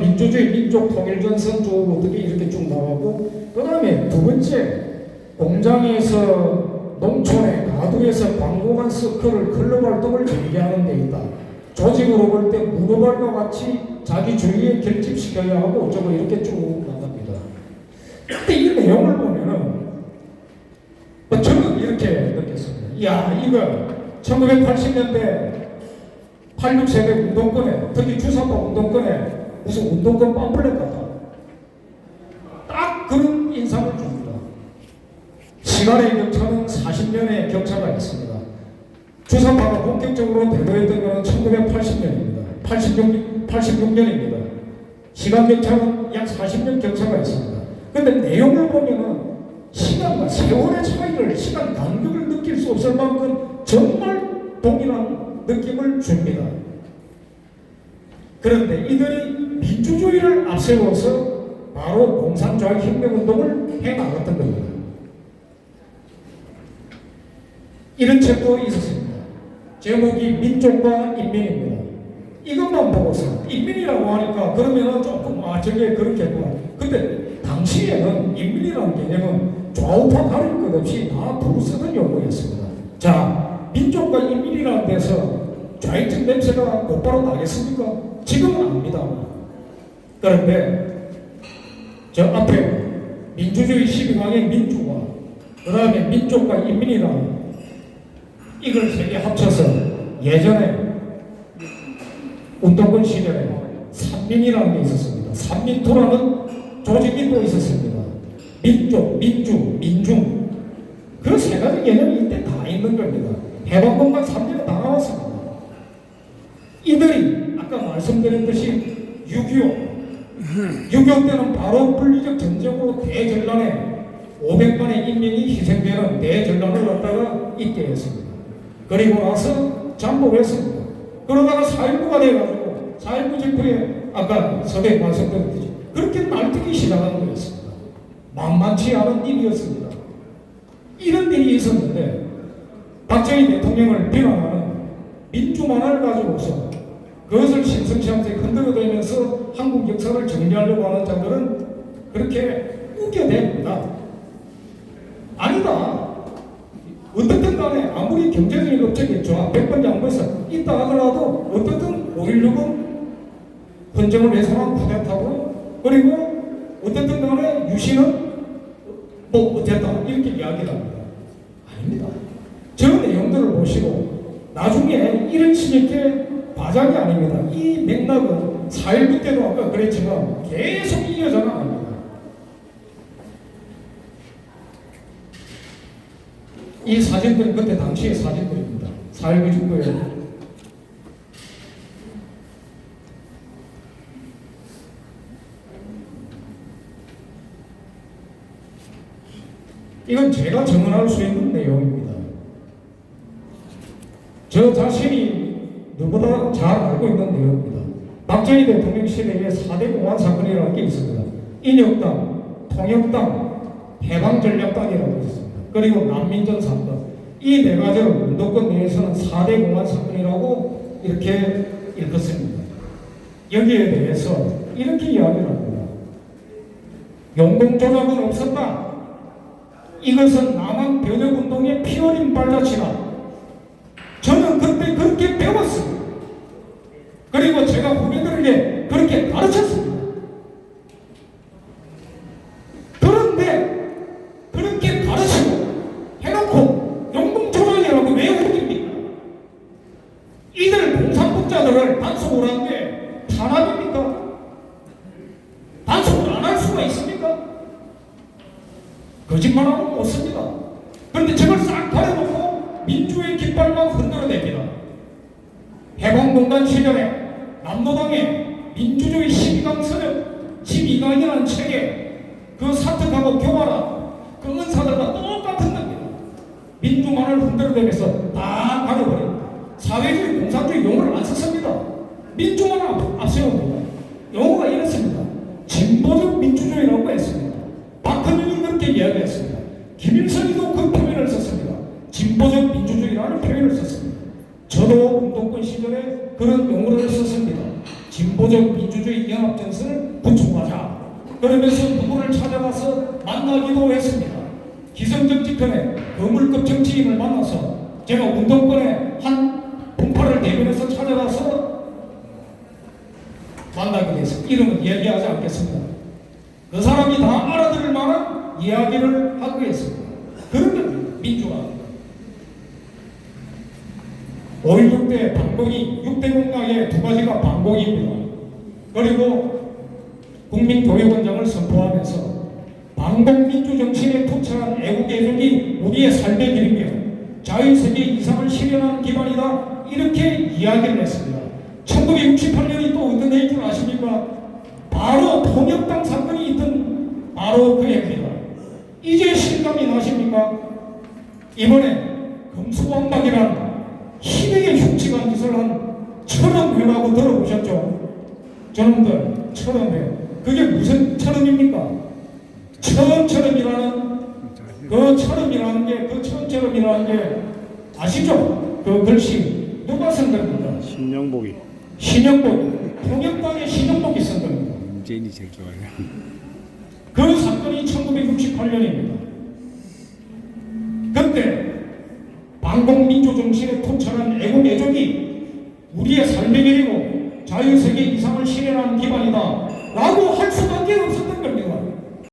민주주의 민족 통일 전선 쭉 어떻게 이렇게 쭉 나가고 그 다음에 두 번째 공장에서 농촌에 가두에서 광고만 서클을 클럽 활동을 전개하는 데 있다. 조직으로 볼 때 무도발과 같이 자기 주의에 결집시켜야 하고 어쩌고 이렇게 쭉 나갑니다. 근데 이 내용을 보면은 뭐 저는 이렇게 느꼈습니다. 이야 이거 1980년대 86세대 운동권에 특히 주사파 운동권에 무슨 운동권 팜플렛 같다. 딱 그런 인상을 줍니다. 시간의 격차는 40년의 격차가 있습니다. 주사파가 본격적으로 대도했던 것은 1980년입니다. 86, 86년입니다. 시간 격차는 약 40년 격차가 있습니다. 근데 내용을 보면은 시간과 세월의 차이를, 시간 간격을 느낄 수 없을 만큼 정말 동일한 느낌을 줍니다. 그런데 이들이 민주주의를 앞세워서 바로 공산주의 혁명운동을 해 나갔던 겁니다. 이런 책도 있었습니다. 제목이 민족과 인민입니다. 이것만 보고서 인민이라고 하니까 그러면은 조금 아 저게 그렇겠구나. 근데 당시에는 인민이라는 개념은 좌우파 가릴 것 없이 다 두루 쓰던 용어였습니다. 자, 민족과 인민이라는 데서 좌익적 냄새가 곧바로 나겠습니까? 지금은 압니다. 그런데 저 앞에 민주주의 12강의 민주와 그 다음에 민족과 인민이라는 이걸 세 개 합쳐서 예전에 운동권 시절에 산민이라는 게 있었습니다. 산민투라는 조직이 또 있었습니다. 민족, 민주, 민중 그 세 가지 개념이 이때 다 있는 겁니다. 해방권과 산민은 다 나왔습니다. 이들이 아까 말씀드렸듯이 6.25 6.25 때는 바로 분리적 전쟁으로 대전란에 500만의 인민이 희생되는 대전란을 갖다가 있게 했습니다. 그리고 나서 잠복했습니다. 그러다가 4.19가 돼가지고 4.19 정부에 아까 서대 말씀드렸듯이 그렇게 날뛰기 시작한 거였습니다. 만만치 않은 일이었습니다. 이런 일이 있었는데 박정희 대통령을 비난하는 민주만을 가지고서 그것을 심성시한테 흔들어대면서 한국 역사를 정리하려고 하는 자들은 그렇게 웃겨댑니다. 아니다. 어떻든 간에 아무리 경제적인 업적이 좋아 100번 양보해서 있다 하더라도 어떻든 5.16은 헌정을 외상한 쿠데타고 그리고 어떻든 간에 유신은 뭐 어쨌다 이렇게 이야기를 합니다. 아닙니다. 저 내용들을 보시고 나중에 이런 식의 과장이 아닙니다. 이 맥락은 4.19 때도 아까 그랬지만 계속 이어져 나갑니다. 이 사진들은 그때 당시의 사진들입니다. 4.19 직후에. 이건 제가 증언할 수 있는 내용입니다. 저 자신이 누구보다 잘 알고 있는 내용입니다. 박정희 대통령 시대에 4대 공안 사건이라는 게 있습니다. 인혁당, 통역당, 해방전략당이라고 있습니다. 그리고 난민전 사건. 이 네 가지를 운동권 내에서는 4대 공안 사건이라고 이렇게 읽었습니다. 여기에 대해서 이렇게 이야기를 합니다. 용공 조작은 없었다. 이것은 남한 변혁운동의 피어린 발자취다. 그렇게 배웠습니다. 그리고 제가 후배들에게 그렇게 가르쳤습니다. 그런데 그렇게 가르치고 해놓고 용봉조정이라고 왜 우깁니까? 이들 공산국자들을 단속을 한게 탄압입니까? 단속을 안 할 수가 있습니까? 거짓말하고 못 씁니다. 그런데 저걸 싹 버려놓고 민주의 깃발만 흔들어댑니다. 해방공단 시절에 남노당의 민주주의 12강 서적 12강이라는 책에 그 사특하고 교화라 그 은사들과 똑같은 겁니다. 민주만을 흔들어대면서 다 가려버립니다. 사회주의 공산주의 용어를 안 썼습니다. 민주만 앞- 앞세웁니다. 용어가 이렇습니다. 진보적 민주주의라고 했습니다. 박헌영이 그렇게 이야기했습니다. 김일성이도 그 표현을 썼습니다. 진보적 민주주의라는 표현을 썼습니다. 저도 운동권 시절에 그런 용어를 썼습니다. 진보적 민주주의 연합정선을 구축하자. 그러면서 누구를 찾아가서 만나기도 했습니다. 기성정치권의 거물급 정치인을 만나서 제가 운동권의 한 분파를 대변해서 찾아가서 만나게 됐습니다. 이름은 얘기하지 않겠습니다. 그 사람이 다 알아들을 만한 이야기를 하고 있습니다. 그런 겁니다. 민주화. 5.16때 반공이 6대 공약의 두 가지가 반공입니다. 그리고 국민교육원장을 선포하면서 반공민주 정신에 투철한 애국애족이 우리의 삶의 길이며 자유세계 이상을 실현하는 기반이다. 이렇게 이야기를 했습니다. 1968년이 또 어떤 해인 줄 아십니까? 바로 통역당 사건이 있던 바로 그 해입니다. 이제 실감이 나십니까? 이번에 금수왕박이라는 한 철원회라고 들어보셨죠? 저놈들 철원회 그게 무슨 철원입니까? 처음처럼이라는 그 처럼이라는 게 그 처음처럼이라는 게 아시죠? 그 글씨 누가 쓴 겁니까? 신영복이 신영복 통역당의 신영복이 쓴 겁니다. 문재인이 제일 좋아해요. 그 사건이 1968년입니다. 그때 반공민주 정신에 투철한 애국 애족이 우리의 삶의 길이고 자유세계 이상을 실현하는 기반이다 라고 할 수밖에 없었던 겁니다.